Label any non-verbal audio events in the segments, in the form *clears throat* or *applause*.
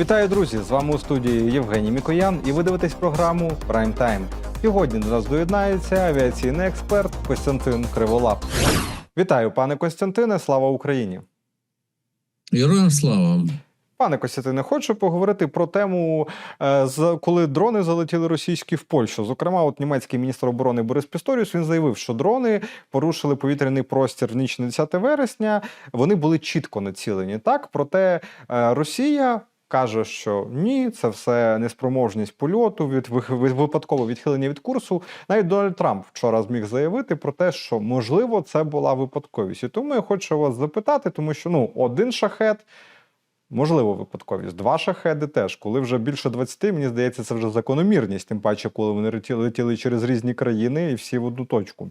Вітаю, друзі! З вами у студії Євгеній Мікоян, і ви дивитесь програму Прайм Тайм. Сьогодні до нас доєднається авіаційний експерт Костянтин Криволап. Вітаю, пане Костянтине! Слава Україні! Героям слава. Пане Костянтине, хочу поговорити про тему, е, коли дрони залетіли російські в Польщу. Зокрема, от німецький міністр оборони Борис Пісторіус він заявив, що дрони порушили повітряний простір в ніч на 10 вересня. Вони були чітко націлені. Так, проте е, Росія. Каже, що ні, це все неспроможність польоту, від, випадкове відхилення від курсу. Навіть Дональд Трамп вчора зміг заявити про те, що можливо це була випадковість. І тому я хочу вас запитати, тому що ну один шахет Можливо, випадковість. Два шахеди теж. Коли вже більше 20, мені здається, це вже закономірність, тим паче, коли вони летіли, через різні країни і всі в одну точку.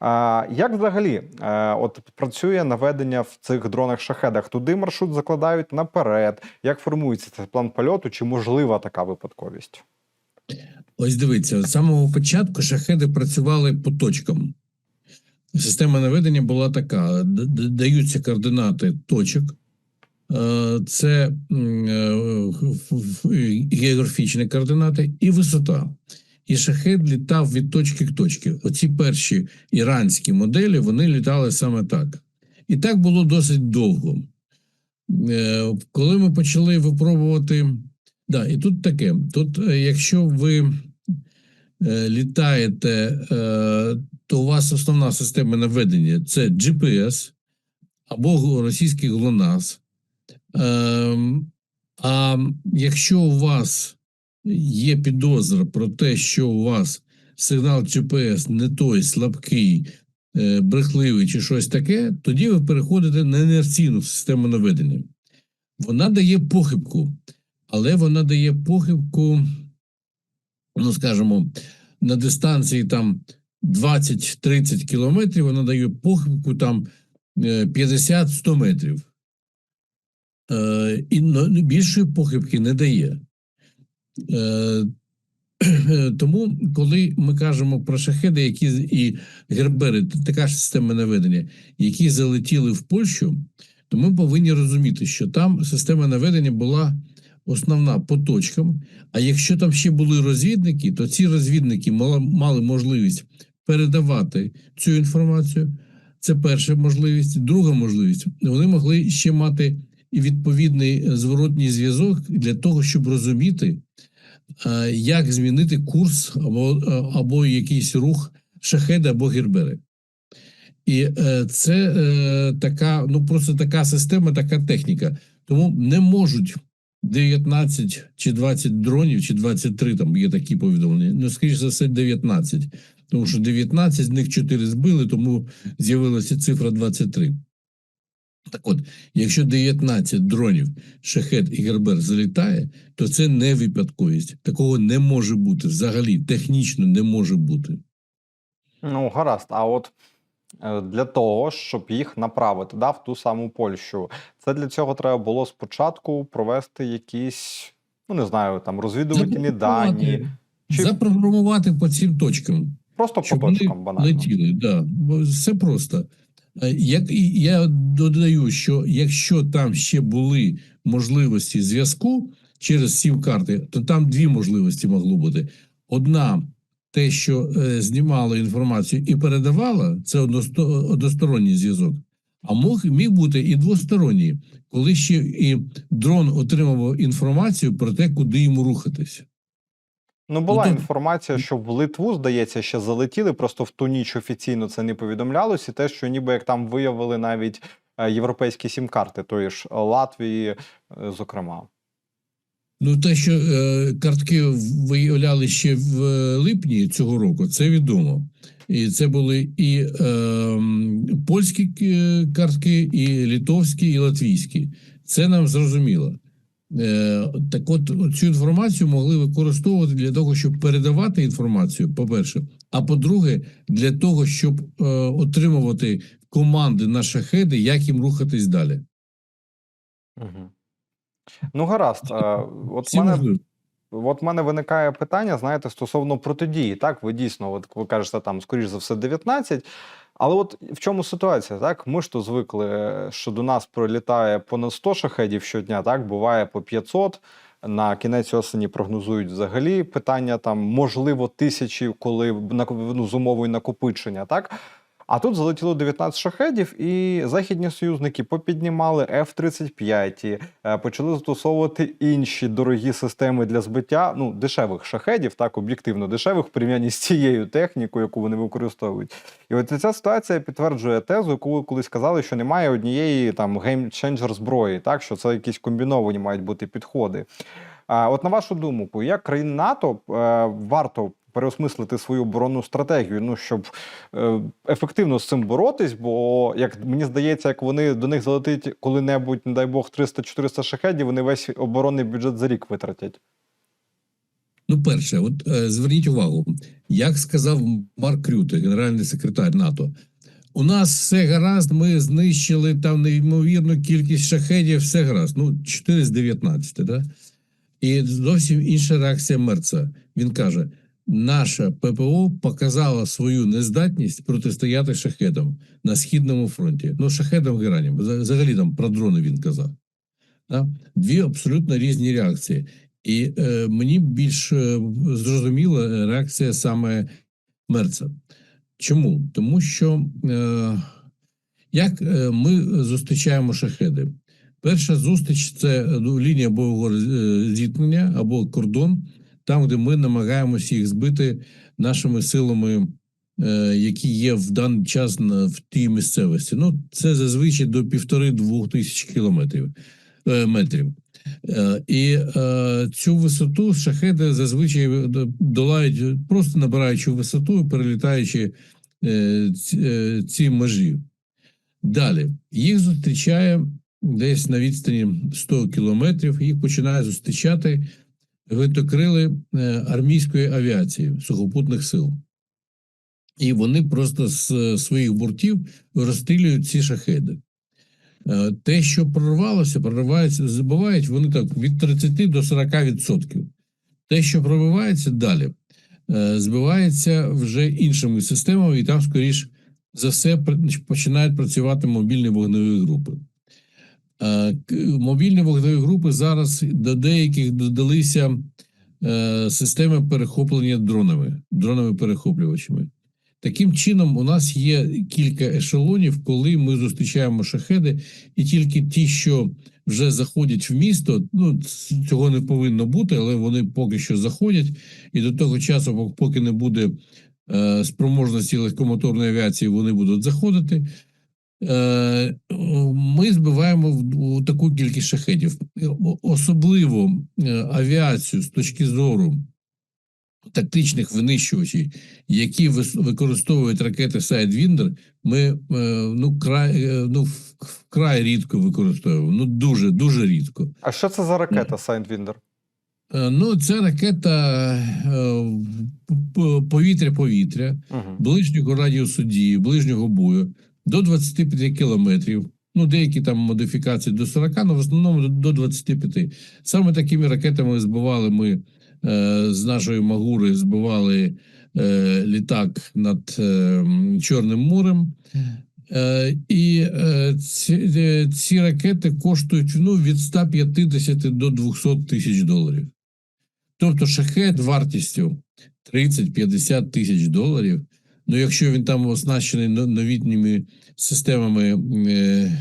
А, Як взагалі а, от працює наведення в цих дронах-шахедах? Туди маршрут закладають наперед. Як формується цей план польоту? Чи можлива така випадковість? Ось дивіться, з самого початку шахеди працювали по точкам. Система наведення була така: даються координати точок. Е, Це е, географічні координати і висота. І шахет літав від точки к точці. Оці перші іранські моделі вони літали саме так. І так було досить довго. Е, Коли ми почали випробувати. Да, і тут таке: тут, якщо ви літаєте, то у вас основна система наведення це GPS або російський ГЛОНАСС. Ем, А якщо у вас є підозра про те, що у вас сигнал GPS не той слабкий, е, брехливий чи щось таке, тоді ви переходите на інерційну систему наведення. Вона дає похибку, але вона дає похибку, ну скажімо, на дистанції там 20-30 кілометрів, вона дає похибку там е, 50-100 метрів. Е, І більшої похибки не дає. Е, Тому, коли ми кажемо про шахеди, які і гербери, така ж система наведення, які залетіли в Польщу, то ми повинні розуміти, що там система наведення була основна по точкам. А якщо там ще були розвідники, то ці розвідники мали можливість передавати цю інформацію. Це перша можливість. Друга можливість вони могли ще мати і відповідний е, зворотній зв'язок для того, щоб розуміти, е, як змінити курс або, е, або якийсь рух шахеда або гербери. І це така, ну просто така система, така техніка. Тому не можуть 19 чи 20 дронів, чи 23, там є такі повідомлення. Ну, скоріш за все, 19. Тому що 19 з них 4 збили, тому з'явилася цифра 23. Так от, якщо 19 дронів шахет і гербер залітає, то це не випадковість. Такого не може бути. Взагалі, технічно не може бути. Ну, гаразд. А от е, для того, щоб їх направити да, в ту саму Польщу, це для цього треба було спочатку провести якісь, ну не знаю, там розвідувальні дані, Чи- Запрограмувати по цим точкам. просто по точкам банально. летіли. Да. Все просто. Е, Як я додаю, що якщо там ще були можливості зв'язку через сім карти, то там дві можливості могло бути. Одна те, що е, знімало інформацію і передавала, це односторонній зв'язок. А мог міг бути і двосторонній, коли ще і дрон отримував інформацію про те, куди йому рухатися. Ну, була інформація, що в Литву, здається, ще залетіли, просто в ту ніч офіційно це не повідомлялось, і те, що ніби як там виявили навіть е, європейські сім-карти, тої ж Латвії, е, зокрема. Ну, те, що е, картки виявляли ще в е, липні цього року, це відомо. І це були і е, польські картки, і литовські, і латвійські. Це нам зрозуміло. Е, так от цю інформацію могли використовувати для того, щоб передавати інформацію, по-перше, а по-друге, для того, щоб е, отримувати команди на шахеди, як їм рухатись далі. Угу. Ну, гаразд. Е, От Всі мене можливо. От в мене виникає питання, знаєте, стосовно протидії. Так, ви дійсно, от ви кажете, там, скоріш за все, 19. Але от в чому ситуація? Так, ми ж то звикли, е, що до нас прилітає понад 100 шахедів щодня, так буває по 500. На кінець осені прогнозують взагалі питання там, можливо, тисячі, коли ну, з умовою накопичення, так. А тут залетіло 19 шахедів, і західні союзники попіднімали F-35, е, почали застосовувати інші дорогі системи для збиття ну, дешевих шахедів, так об'єктивно дешевих в порівнянні з цією технікою, яку вони використовують. І от ця ситуація підтверджує тезу, яку колись казали, що немає однієї там геймченджер зброї, так що це якісь комбіновані мають бути підходи. А от на вашу думку, як країн НАТО е, варто переосмислити свою оборонну стратегію, ну щоб е, ефективно з цим боротись, бо як мені здається, як вони до них залетить коли-небудь, не дай Бог, 300-400 шахедів, вони весь оборонний бюджет за рік витратять. Ну, перше, от е, зверніть увагу, як сказав Марк Рюте, генеральний секретар НАТО. У нас все гаразд, ми знищили там неймовірну кількість шахедів, все гаразд. Ну, 4 з 19, да? І зовсім інша реакція Мерца. Він каже: наша ППО показала свою нездатність протистояти шахедам на східному фронті. Ну, шахедам гераням. Взагалі там про дрони він казав. Да? Дві абсолютно різні реакції. І е, мені більш е, зрозуміла реакція саме Мерца. Чому? Тому що е, як е, ми зустрічаємо шахеди? Перша зустріч це ну, лінія бойового е, зіткнення або кордон, там, де ми намагаємося їх збити нашими силами, е, які є в даний час в тій місцевості. Ну, це зазвичай до півтори-двох тисяч кілометрів е, метрів. Е, І цю висоту шахеди зазвичай долають, просто набираючи висоту і перелітаючи ці межі. Далі їх зустрічає десь на відстані 100 кілометрів. Їх починає зустрічати гвинтокрили е, армійської авіації сухопутних сил. І вони просто з е, своїх бортів розстрілюють ці шахеди. Е, Те, що прорвалося, проривається, забувають вони так від 30 до 40%. Те, що пробивається далі, збивається вже іншими системами, і там, скоріш за все, починають працювати мобільні вогневі групи. Е, Мобільні вогневі групи зараз до деяких додалися е, системи перехоплення дронами, дронами перехоплювачами. Таким чином, у нас є кілька ешелонів, коли ми зустрічаємо шахеди, і тільки ті, що вже заходять в місто, ну цього не повинно бути, але вони поки що заходять. І до того часу, поки не буде е, спроможності легкомоторної авіації, вони будуть заходити. Е, ми збиваємо в- таку кількість шахедів. Особливо е, авіацію з точки зору тактичних винищувачів, які використовують ракети Sidewinder, ми е, ну, край, е, ну, вкрай рідко використовуємо. Ну, дуже, дуже рідко. А що це за ракета Сайндвіндер? Е, Ну, це ракета е, повітря-повітря, ближнього радіусу дії, ближнього бою до 25 кілометрів. Ну, деякі там модифікації до 40, але в основному до- до 25. Саме такими ракетами збивали ми е, з нашої Магури, збивали е, літак над е, Чорним морем. Е, і е, ці, е, ці ракети коштують ну, від 150 до 200 тисяч доларів. Тобто шахет вартістю 30-50 тисяч доларів. Ну, якщо він там оснащений новітніми системами е,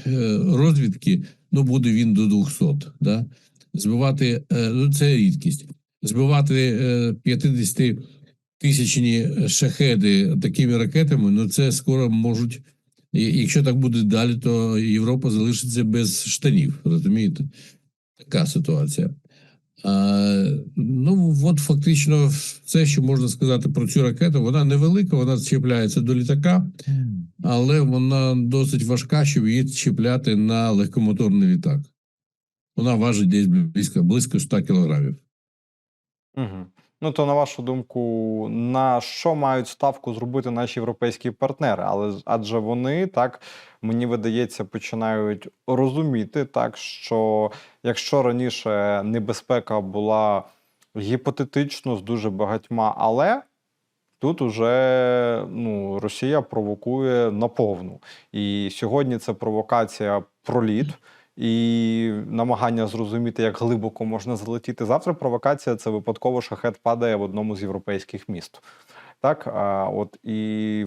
е, розвідки, ну буде він до 200. Да? Збивати е, ну, це рідкість. Збивати е, 50 тисячні шахеди такими ракетами, ну це скоро можуть. Якщо так буде далі, то Європа залишиться без штанів. Розумієте? Така ситуація. А, ну, от фактично, все, що можна сказати про цю ракету, вона невелика, вона чіпляється до літака, але вона досить важка, щоб її чіпляти на легкомоторний літак. Вона важить десь близько, близько 100 кілограмів. Угу. Ну то на вашу думку, на що мають ставку зробити наші європейські партнери? Але адже вони так мені видається починають розуміти, так що якщо раніше небезпека була гіпотетично з дуже багатьма, але Тут уже ну, Росія провокує наповну. І сьогодні це провокація проліт і намагання зрозуміти, як глибоко можна залетіти. Завтра провокація це випадково шахет падає в одному з європейських міст. Так, а, от і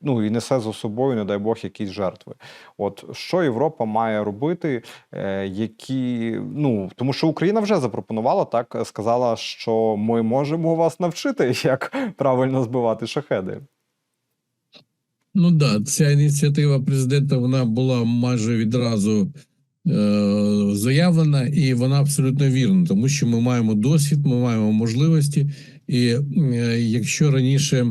ну і несе за собою, не дай Бог, якісь жертви. От що Європа має робити, е, які ну тому, що Україна вже запропонувала так, сказала, що ми можемо вас навчити, *laughs* як правильно збивати шахеди. Ну да, ця ініціатива президента вона була майже відразу заявлена, і вона абсолютно вірна, тому що ми маємо досвід, ми маємо можливості. І е, якщо раніше,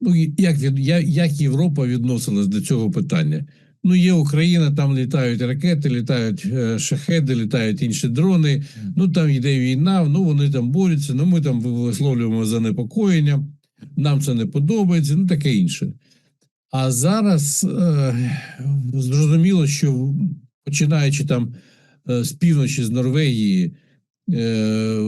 ну як від як Європа відносилась до цього питання? Ну, є Україна, там літають ракети, літають е, шахеди, літають інші дрони. Ну там йде війна, ну вони там борються. Ну ми там висловлюємо занепокоєння. Нам це не подобається, ну таке інше. А зараз е, зрозуміло, що починаючи там е, з півночі, з Норвегії, е,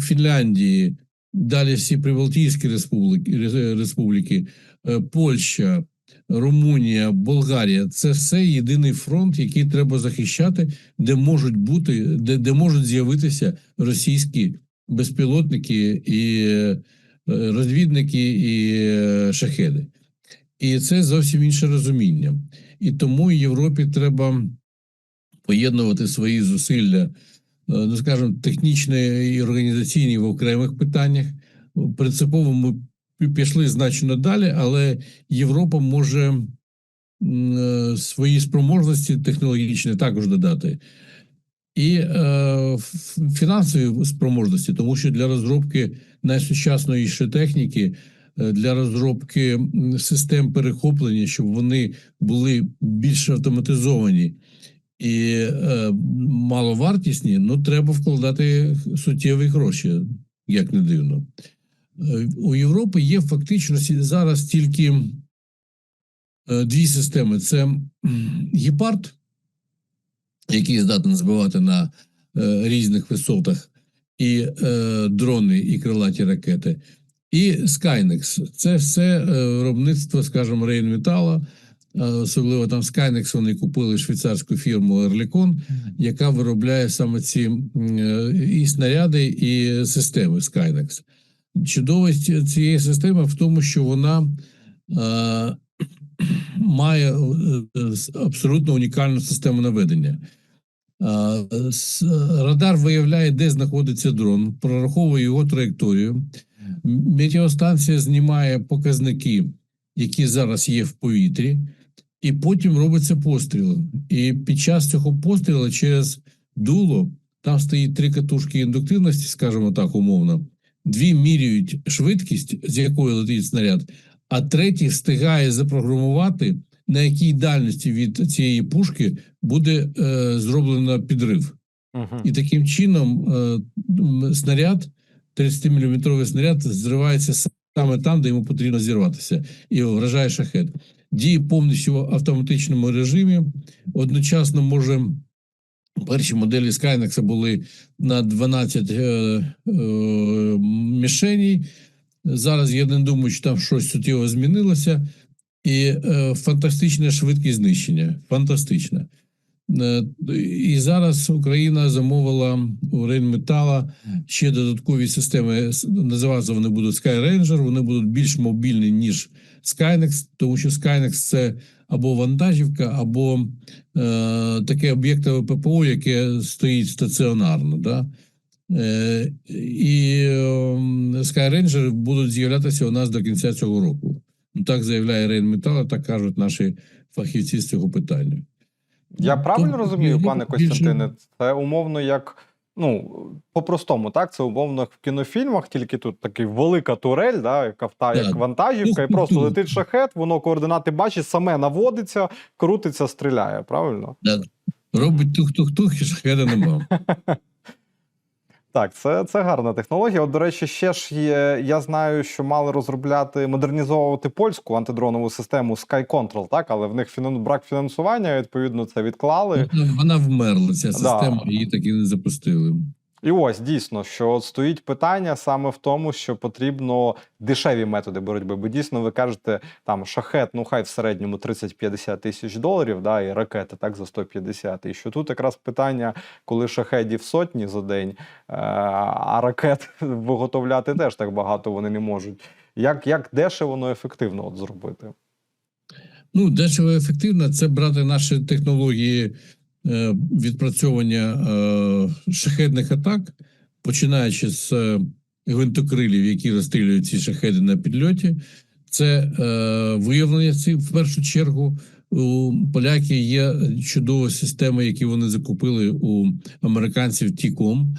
Фінляндії, далі всі Прибалтійські республіки, республіки, е, Польща, Румунія, Болгарія це все єдиний фронт, який треба захищати, де можуть бути, де, де можуть з'явитися російські безпілотники і розвідники і шахеди. І це зовсім інше розуміння. І тому Європі треба поєднувати свої зусилля, е, ну скажімо, технічні і організаційні в окремих питаннях. Принципово ми пішли значно далі, але Європа може е, свої спроможності технологічні також додати. І е, фінансові спроможності, тому що для розробки найсучаснішої техніки е, для розробки систем перехоплення, щоб вони були більш автоматизовані і е, маловартісні, ну треба вкладати суттєві гроші, як не дивно. Е, У Європи є фактично зараз тільки е, дві системи: це гепард, який здатний збивати на е, різних висотах, і дрони, і крилаті ракети. І Skynex. Це все виробництво, скажімо, Рейнметала. Особливо там Skynex вони купили швейцарську фірму Erlikon, яка виробляє саме ці е, і снаряди, і системи Skynex. Чудовість цієї системи в тому, що вона е, *clears throat* має е, абсолютно унікальну систему наведення. Радар виявляє, де знаходиться дрон, прораховує його траєкторію. Метеостанція знімає показники, які зараз є в повітрі, і потім робиться постріл. І під час цього пострілу через дуло там стоїть три катушки індуктивності, скажімо так, умовно. Дві міряють швидкість, з якої летить снаряд, а третій встигає запрограмувати, на якій дальності від цієї пушки буде е, зроблено підрив. Угу. І таким чином е, снаряд, 30-мм снаряд, зривається саме там, де йому потрібно зірватися, і вражає шахет. Діє повністю в автоматичному режимі. Одночасно може. Перші моделі Skynex були на 12 е, е, мішеній. Зараз я не думаю, що там щось суттєво змінилося. І е, фантастична швидкість знищення. Фантастична. Е, І зараз Україна замовила у Рейнметала ще додаткові системи. Називатися вони будуть Sky Ranger, вони будуть більш мобільні, ніж Skynex, тому що Skynex це або вантажівка, або е, таке об'єктове ППО, яке стоїть стаціонарно. Да? Е, і е, Sky Ranger будуть з'являтися у нас до кінця цього року. Ну, так заявляє Рейнметал, так кажуть наші фахівці з цього питання. Я правильно розумію, пане Костянтине, це умовно як. Ну, по-простому, так, це умовно в кінофільмах, тільки тут такий велика турель, да, яка та як Так. вантажівка, і Ну, просто ну, летить шахет, воно координати бачить, саме наводиться, крутиться, стріляє, правильно? Робить тух-тух-тух, і шахеда нема. *laughs* Так, це, це гарна технологія. От, до речі, ще ж є. Я знаю, що мали розробляти, модернізовувати польську антидронову систему Sky Control, так, але в них фінан... брак фінансування, відповідно, це відклали. Вона, вона вмерла, ця Да. система, її так і не запустили. І ось дійсно, що стоїть питання саме в тому, що потрібно дешеві методи боротьби. Бо дійсно ви кажете, там шахет, ну хай в середньому 30-50 тисяч доларів, да, і ракети так за 150. І що тут якраз питання, коли шахедів сотні за день, е, а ракет *laughs* виготовляти теж так багато вони не можуть. Як, як дешево, но ефективно от зробити? Ну, дешево ефективно це брати наші технології відпрацьовування е, шахедних атак, починаючи з е, гвинтокрилів, які розстрілюють ці шахеди на підльоті. Це е, виявлення цих в першу чергу. У поляків є чудова система, які вони закупили у американців Тіком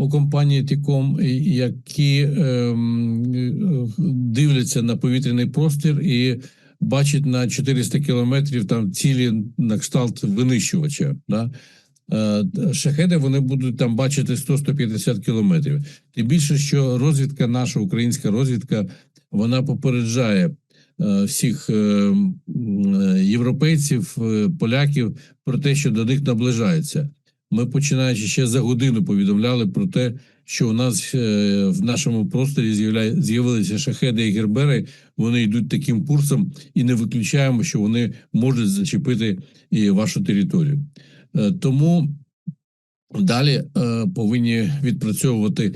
у компанії Тіком, які ем, е, дивляться на повітряний простір і бачать на 400 кілометрів там цілі на кшталт винищувача. Да? Е, Шахеди вони будуть там бачити 100-150 кілометрів. Тим більше, що розвідка, наша українська розвідка, вона попереджає е, всіх е, європейців, поляків про те, що до них наближається. Ми починаючи ще за годину повідомляли про те, що у нас е, в нашому просторі з'явилися шахеди і гербери. Вони йдуть таким курсом, і не виключаємо, що вони можуть зачепити і вашу територію. Е, Тому далі е, повинні відпрацьовувати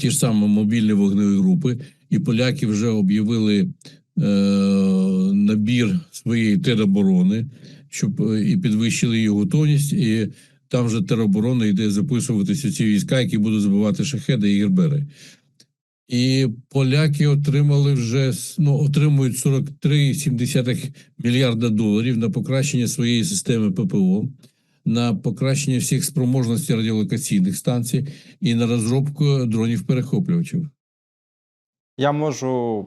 ті ж самі мобільні вогневі групи, і поляки вже об'явили набір своєї тероборони, щоб і підвищили її готовність. І там же тероборона йде записуватися ці війська, які будуть збивати шахеди і гербери. І поляки отримали вже ну, отримують 43,7 мільярда доларів на покращення своєї системи ППО, на покращення всіх спроможностей радіолокаційних станцій і на розробку дронів перехоплювачів. Я можу.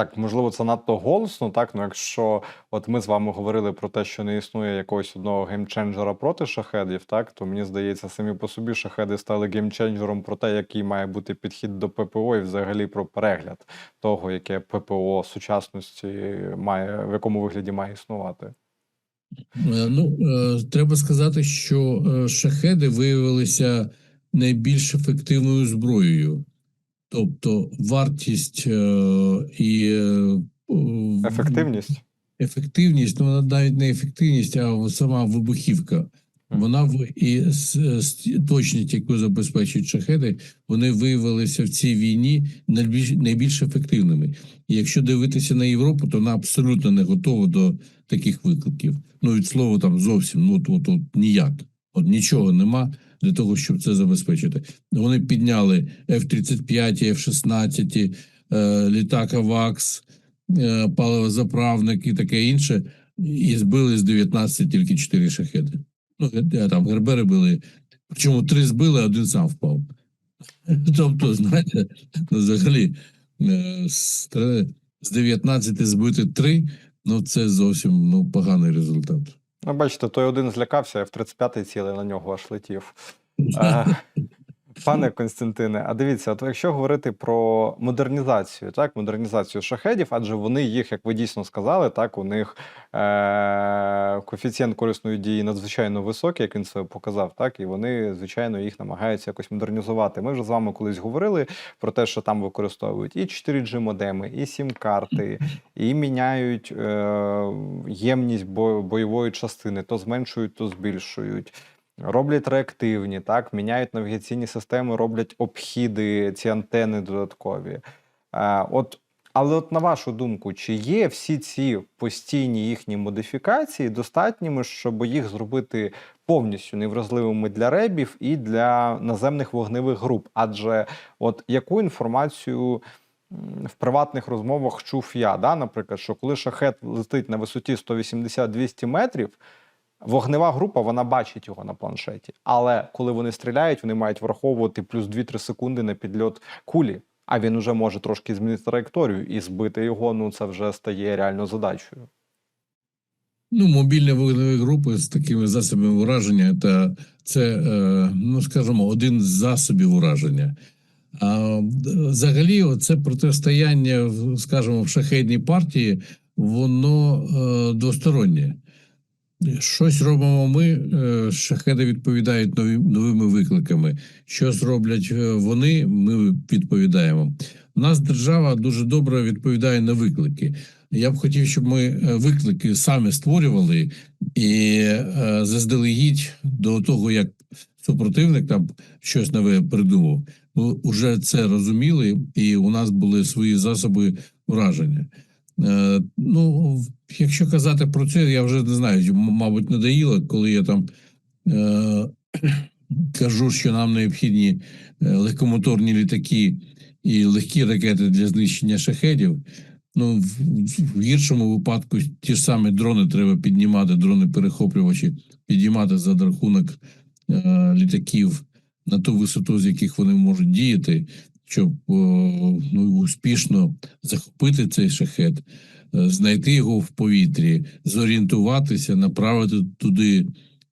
Так, можливо, це надто голосно, так. Ну, якщо от ми з вами говорили про те, що не існує якогось одного геймченджера проти шахедів, так, то мені здається, самі по собі шахеди стали геймченджером про те, який має бути підхід до ППО, і взагалі про перегляд того, яке ППО сучасності має, в якому вигляді має існувати. Е, Ну, е, треба сказати, що е, шахеди виявилися найбільш ефективною зброєю. Тобто вартість е, і е, е, Ефективність. ефективність, ну вона навіть не ефективність, а сама вибухівка. Вона в і с- точність, яку забезпечують шахеди, вони виявилися в цій війні найбільш найбільш ефективними. І якщо дивитися на Європу, то вона абсолютно не готова до таких викликів. Ну від слова там зовсім ну от, от ніяк. От нічого нема для того, щоб це забезпечити. Вони підняли F-35, F-16, е, літак АВАКС, е, паливозаправник і таке інше, і збили з 19 тільки 4 шахеди. Ну, там гербери були, причому три збили, один сам впав. *laughs* Тобто, знаєте, ну, взагалі е, з тре- з 19 збити 3, ну це зовсім ну, поганий результат. Ну, бачите, той один злякався, F-35 цілий на нього аж летів. *laughs* Пане Константине, а дивіться, от якщо говорити про модернізацію, так, модернізацію шахедів, адже вони їх, як ви дійсно сказали, так, у них е- коефіцієнт корисної дії надзвичайно високий, як він це показав, так, і вони, звичайно, їх намагаються якось модернізувати. Ми вже з вами колись говорили про те, що там використовують і 4G модеми, і сім-карти, і міняють е- ємність бо- бойової частини, то зменшують, то збільшують. Роблять реактивні, так, міняють навігаційні системи, роблять обхіди, ці антени додаткові. Е, от, але от на вашу думку, чи є всі ці постійні їхні модифікації достатніми, щоб їх зробити повністю невразливими для ребів і для наземних вогневих груп? Адже от яку інформацію в приватних розмовах чув я, да, наприклад, що коли шахет летить на висоті 180-200 метрів, Вогнева група вона бачить його на планшеті, але коли вони стріляють, вони мають враховувати плюс 2-3 секунди на підльот кулі. А він уже може трошки змінити траєкторію і збити його. Ну це вже стає реально задачею. Ну, мобільні вогневі групи з такими засобами ураження, це, е, ну скажімо, один з засобів ураження. А взагалі, це протистояння, скажімо, в шахедній партії, воно е, двостороннє. Щось робимо ми, е, шахеди відповідають нові, новими викликами. Що зроблять е, вони, ми відповідаємо. У нас держава дуже добре відповідає на виклики. Я б хотів, щоб ми е, виклики самі створювали і заздалегідь до того, як супротивник там щось нове придумав. Ми вже це розуміли, і у нас були свої засоби враження. Е, ну, якщо казати про це, я вже не знаю, мабуть, надоїло, коли я там е, *clears throat* кажу, що нам необхідні е, легкомоторні літаки і легкі ракети для знищення шахедів. Ну, в, гіршому випадку ті ж самі дрони треба піднімати, дрони-перехоплювачі, піднімати за рахунок літаків на ту висоту, з яких вони можуть діяти, щоб ну, успішно захопити цей шахет, е, знайти його в повітрі, зорієнтуватися, направити туди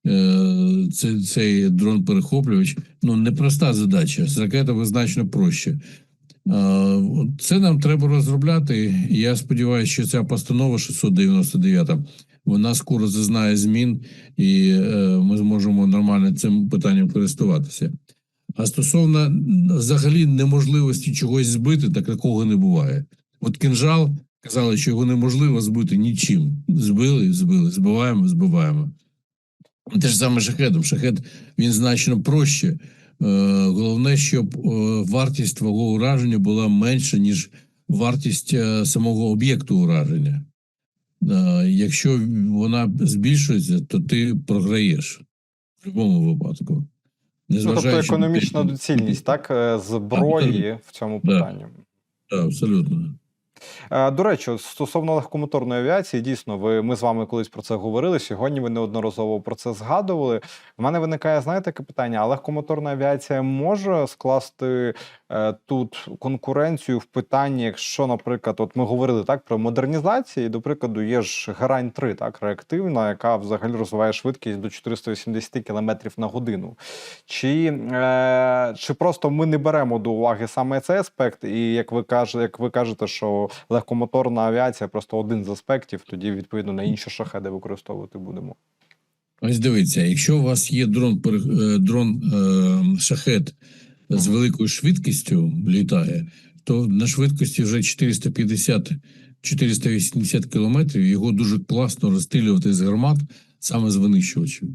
е, цей, цей дрон-перехоплювач. Ну, непроста задача. З ракетами значно проще. Е, Це нам треба розробляти. Я сподіваюся, що ця постанова 699 вона скоро зазнає змін, і е, ми зможемо нормально цим питанням користуватися. А стосовно взагалі неможливості чогось збити, так такого не буває. От кінжал казали, що його неможливо збити нічим. Збили, збили, збиваємо, збиваємо. Те ж саме шахедом. Шахед він значно проще. Е, головне, щоб е, вартість твого ураження була менша, ніж вартість е, самого об'єкту ураження. Якщо вона збільшується, то ти програєш в будь-якому випадку. Ну, тобто на те, економічна доцільність, так, е, зброї в цьому питанні. Так, абсолютно. Е, До речі, стосовно легкомоторної авіації, дійсно, ви ми з вами колись про це говорили. Сьогодні ви неодноразово про це згадували. У мене виникає, знаєте, таке питання: а легкомоторна авіація може скласти е, тут конкуренцію в питанні, якщо, наприклад, от ми говорили так про модернізації. До прикладу, є ж Герань 3 так реактивна, яка взагалі розвиває швидкість до 480 км на годину. Чи, е, чи просто ми не беремо до уваги саме цей аспект, і як ви кажете, як ви кажете, що легкомоторна авіація просто один з аспектів, тоді відповідно на інші шахеди використовувати будемо. Ось дивіться, якщо у вас є дрон, е, дрон е, шахет з великою швидкістю літає, то на швидкості вже 450-480 кілометрів його дуже класно розстрілювати з гармат саме з винищувачів.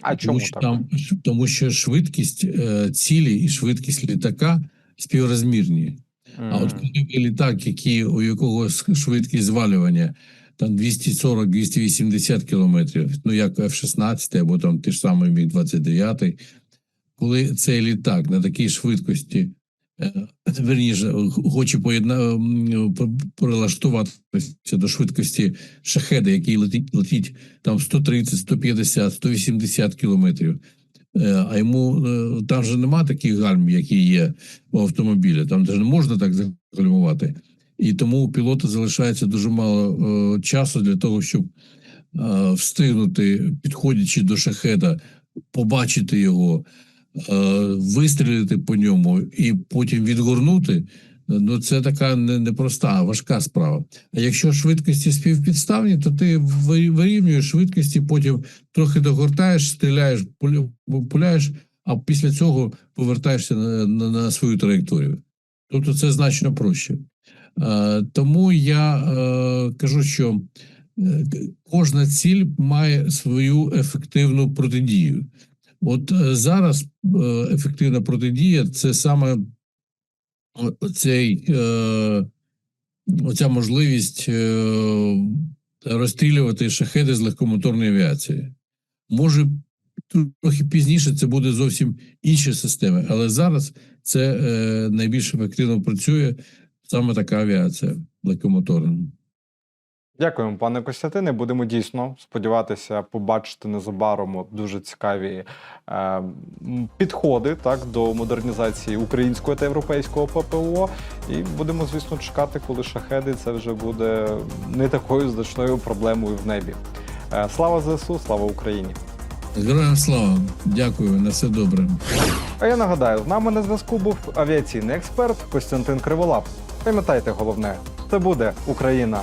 А тому, чому що так? там, тому що швидкість е, цілі і швидкість літака співрозмірні. А от коли літак, який, у якого швидкість звалювання там 240-280 кілометрів, ну як F-16 або там ті ж самий Міг-29, коли цей літак на такій швидкості, е, верніше, хоче поєдна, прилаштуватися до швидкості шахеда, який летить, летить там 130, 150, 180 кілометрів. Е, А йому е, там же нема таких гальм, які є у автомобілі. Там же не можна так загальмувати. І тому у пілота залишається дуже мало е, часу для того, щоб встигнути, підходячи до шахеда, побачити його, вистрілити по ньому і потім відгорнути. Ну, це така непроста, а важка справа. А якщо швидкості співпідставні, то ти вирівнюєш швидкості, потім трохи догортаєш, стріляєш, пуля- пуляєш, а після цього повертаєшся на, на, на свою траєкторію. Тобто це значно проще. Е, тому я е, кажу, що е, кожна ціль має свою ефективну протидію. От е, зараз е, ефективна протидія це саме о- цей, е, оця можливість е, розстрілювати шахеди з легкомоторної авіації. Може, трохи пізніше це буде зовсім інші системи, але зараз це е, найбільш ефективно працює саме така авіація легкомоторна. Дякуємо, пане Костянтине. Будемо дійсно сподіватися побачити незабаром дуже цікаві е, підходи так до модернізації українського та європейського ППО. І будемо, звісно, чекати, коли шахеди це вже буде не такою значною проблемою в небі. Е, слава ЗСУ, слава Україні! Героям слава! Дякую, на все добре. А я нагадаю, з нами на зв'язку був авіаційний експерт Костянтин Криволап. Пам'ятайте головне, це буде Україна.